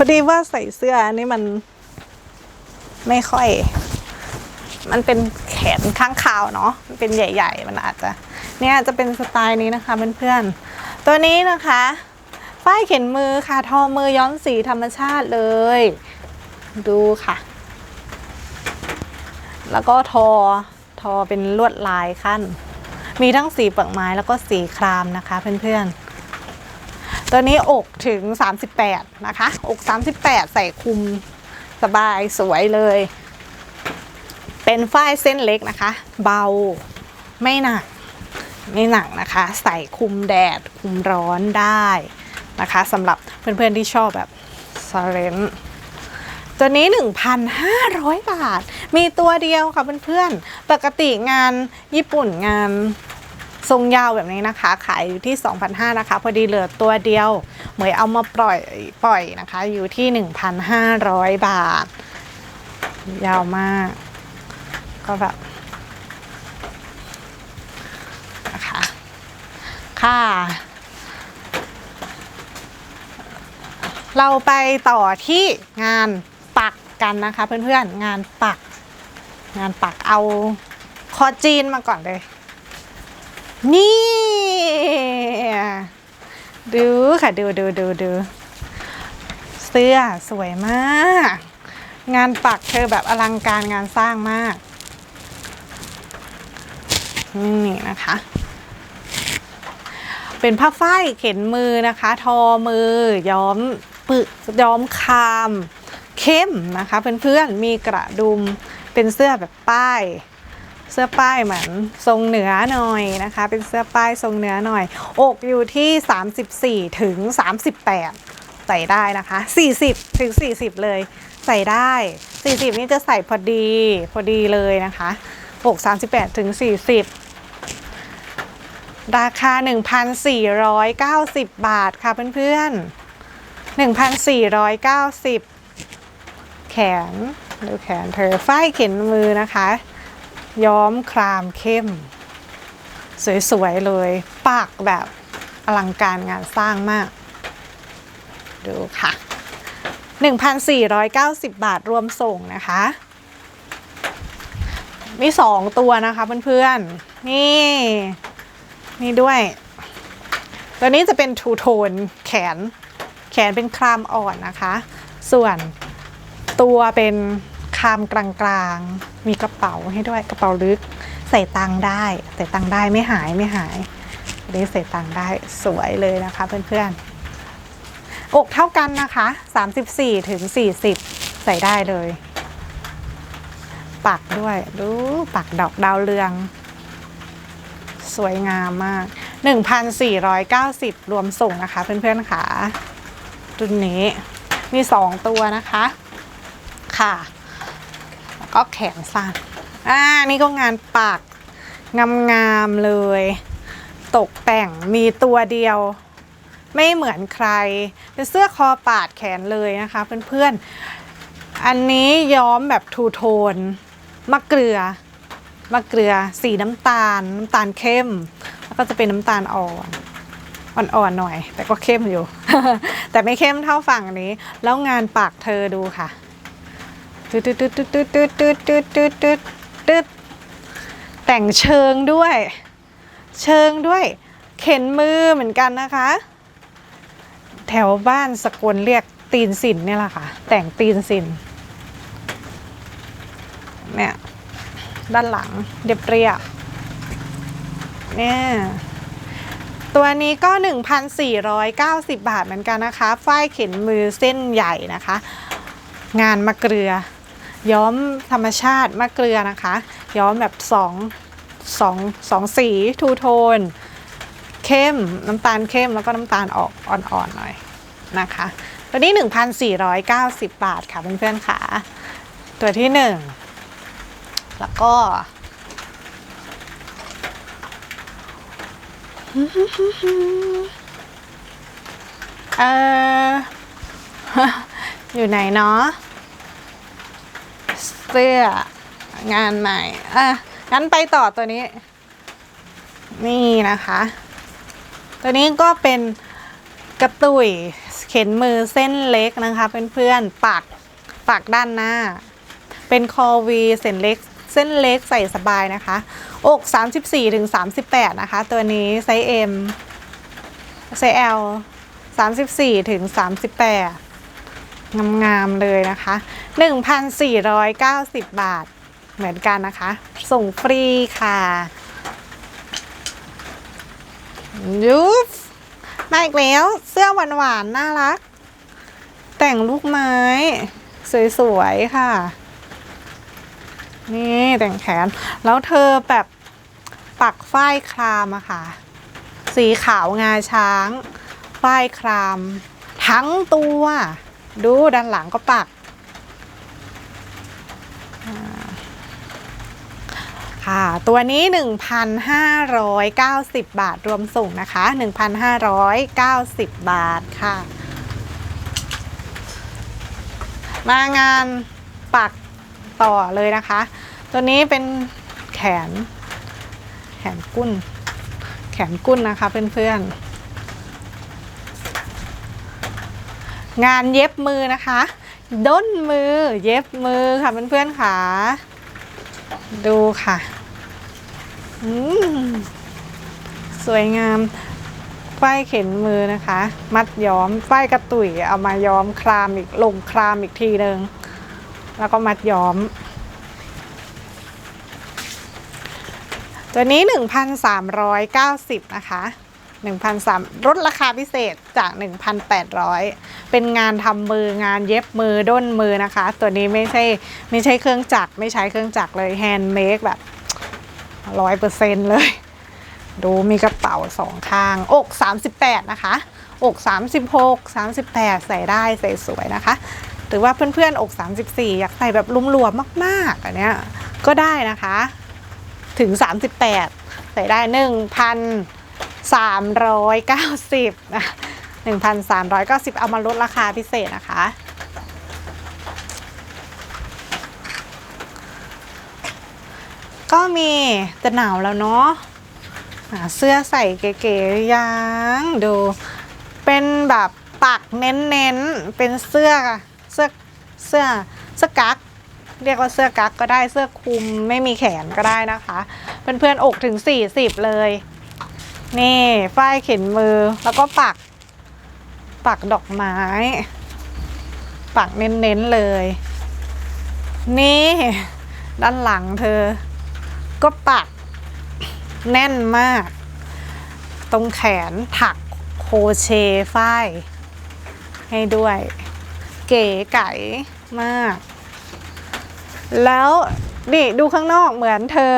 อดีว่าใส่เสื้ออันนี้มันไม่ค่อย มันเป็นแขนข้างขาวเนาะมันเป็นใหญ่ ๆ มันอาจจะ เนี่ยจะเป็นสไตล์นี้นะคะเพื่อนๆตัวนี้นะคะฝ้ายเข็นมือค่ะ ทอมือย้อมสีธรรมชาติเลย ดูค่ะ แล้วก็ทอทอเป็นลวดลายขั้น มีทั้งสีเปลือกไม้แล้วก็สีครามนะคะเพื่อนๆ ตัวนี้อกถึง 38 นะคะ อก 38 ใส่คุมสบายสวยเลย เป็นฝ้ายเส้นเล็กนะคะ เบาไม่หนักไม่หนักนะคะ ใส่คุมแดดคุมร้อนได้นะคะสำหรับเพื่อนๆที่ชอบแบบซาเรนตัวนี้ 1,500 บาท มีตัวเดียวค่ะเพื่อนๆ ปกติงานญี่ปุ่นงาน ทรงยาวแบบนี้นะคะ ขายอยู่ที่ 2,500นะคะ พอดีเหลือตัวเดียว เหมยเอามาปล่อยปล่อยนะคะ อยู่ที่ 1,500 บาท ยาวมาก ก็แบบนะคะค่ะ เราไปต่อที่งานปักกันนะคะ เพื่อนๆงานปัก งานปักเอาคอจีนมาก่อนเลย นี่ ดูค่ะดูดูดูดูเสื้อสวยมาก งานปักเธอแบบอลังการงานสร้างมากนี่นะคะ เป็นผ้าฝ้ายเข็นมือนะคะ ทอมือ ย้อมปึย้อมคาม เข้มนะคะเพื่อนๆมีกระดุมเป็นเสื้อแบบป้าย เสื้อป้ายเหมือนทรงเหนือหน่อยนะคะ เป็นเสื้อป้ายทรงเหนือหน่อย อกอยู่ที่ 34 ถึง 38 ใส่ได้นะคะ 40 ถึง 40 เลย ใส่ได้ 40 นี่จะใส่พอดีพอดีเลยนะคะ อก 38 ถึง 40ราคา 1,490 บาทค่ะเพื่อนๆ 1,490 แขน ดูแขนเธอฝ้ายเข็นมือนะคะ ย้อมครามเข้ม สวยๆเลย ปากแบบอลังการงานสร้างมาก ดูค่ะ 1,490 บาทรวมส่งนะคะ มีสองตัวนะคะเพื่อนๆ นี่ นี่ด้วย ตัวนี้จะเป็นทูโทนแขน แขนเป็นครามอ่อนนะคะ ส่วนตัวเป็น คามกลางๆ มีกระเป๋าให้ด้วยกระเป๋าลึก ใส่ตังได้ ใส่ตังได้ไม่หายไม่หายอันนี้ใส่ตังได้สวยเลยนะคะเพื่อนๆอกเท่ากันนะคะ 34ถึง40 ใส่ได้เลย ปักด้วยดูปักดอกดาวเรือง สวยงามมาก 1,490 รวมส่งนะคะเพื่อนๆค่ะรุ่นนี้มี 2 ตัวนะคะค่ะ ก็แขนสั้นอ่านี่ก็งานปักงามๆเลย ตกแต่งมีตัวเดียว ไม่เหมือนใคร เป็นเสื้อคอปาดแขนเลยนะคะเพื่อนๆ อันนี้ย้อมแบบทูโทนมะเกลือมะเกลือสีน้ำตาล น้ำตาลเข้ม แล้วก็จะเป็นน้ำตาลอ่อนอ่อนๆหน่อย แต่ก็เข้มอยู่ แต่ไม่เข้มเท่าฝั่งนี้ แล้วงานปากเธอดูค่ะ ตึ๊ดตึ๊ดตึ๊ดตึ๊ดตึ๊ดตึ๊ดตึ๊ดตึ๊ดตึ๊ดตึ๊ดแต่งเชิงด้วย เชิงด้วย เข็นมือเหมือนกันนะคะ แถวบ้านสกลเรียกตีนสินเนี่ยแหละค่ะ แต่งตีนสินเนี่ยด้านหลังเรียบเรียบเนี่ยตัวนี้ก็ 1,490 บาทเหมือนกันนะคะ ฝ้ายเข็นมือเส้นใหญ่นะคะ งานมะเกลือ ย้อมธรรมชาติมะเกลือนะคะ ย้อมแบบสองสองสองสีทูโทนเข้มน้ำตาลเข้มแล้วก็น้ำตาลออกอ่อนๆหน่อยนะคะ ตัวนี้ 1,490 บาทค่ะเพื่อนๆค่ะ ตัวที่ 1 แล้วก็ เอออยู่ไหนเนาะ เสื้องานใหม่ อะ งั้นไปต่อตัวนี้ นี่นะคะ ตัวนี้ก็เป็นกระตุยเข็นมือเส้นเล็กนะคะเพื่อนๆปักปักด้านหน้า เป็นคอวีเส้นเล็กเส้นเล็กใส่สบายนะคะ อก 34ถึง38 นะคะ ตัวนี้ไซส์ M ไซส์ L 34ถึง38 งามๆเลยนะคะ 1,490 บาทเหมือนกันนะคะ ส่งฟรีค่ะยูฟมาอีกแล้ว เสื้อหวานๆน่ารัก แต่งลูกไม้ สวยๆค่ะ นี่แต่งแขน แล้วเธอแบบปักฝ้ายครามอะค่ะ สีขาวงาช้างฝ้ายคราม ทั้งตัว ดูด้านหลังก็ปักค่ะ ตัวนี้ 1,590 บาทรวมส่งนะคะ 1,590 บาทค่ะ มางานปักต่อเลยนะคะ ตัวนี้เป็นแขน แขนกุ้น แขนกุ้นนะคะเพื่อนๆ งานเย็บมือนะคะ ด้นมือเย็บมือค่ะเพื่อนๆค่ะ ดูค่ะสวยงามฝ้ายเข็นมือนะคะ มัดย้อมฝ้ายกระตุยเอามาย้อมครามอีกลงครามอีกทีหนึ่งแล้วก็มัดย้อม ตัวนี้ 1,390 นะคะ 1,300ลดราคาพิเศษจาก 1,800 เป็นงานทำมืองานเย็บมือด้นมือนะคะ ตัวนี้ไม่ใช่ไม่ใช่เครื่องจักรไม่ใช้เครื่องจักรเลยแฮนด์เมดแบบร้อยเปอร์เซ็นต์เลย ดูมีกระเป๋าสองข้าง อก 38 นะคะ อก 36 38 ใส่ได้ใส่สวยนะคะ หรือว่าเพื่อนๆ อก 34 อยากใส่แบบหลวมมากๆอันเนี้ยก็ได้นะคะ ถึง 38 ใส่ได้ 390นะ1,390 เอามาลดราคาพิเศษนะคะ ก็มีจะหนาวแล้วเนาะเสื้อใส่เก๋ๆยังดูเป็นแบบปักเน้นๆ เป็นเสื้อเสื้อเสื้อเสื้อกั๊กเรียกว่าเสื้อกั๊กก็ได้เสื้อคลุมไม่มีแขนก็ได้นะคะ เพื่อนๆอกถึง 40 เลย นี่ฝ้ายเข็นมือแล้วก็ปัก ปักดอกไม้ ปักเน้นๆเลย นี่ ด้านหลังเธอ ก็ปัก แน่นมาก ตรงแขนถักโคเชฝ้าย ให้ด้วย เก๋ไก๋มาก แล้วนี่ดูข้างนอกเหมือนเธอ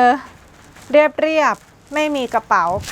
เรียบเรียบๆไม่มีกระเป๋า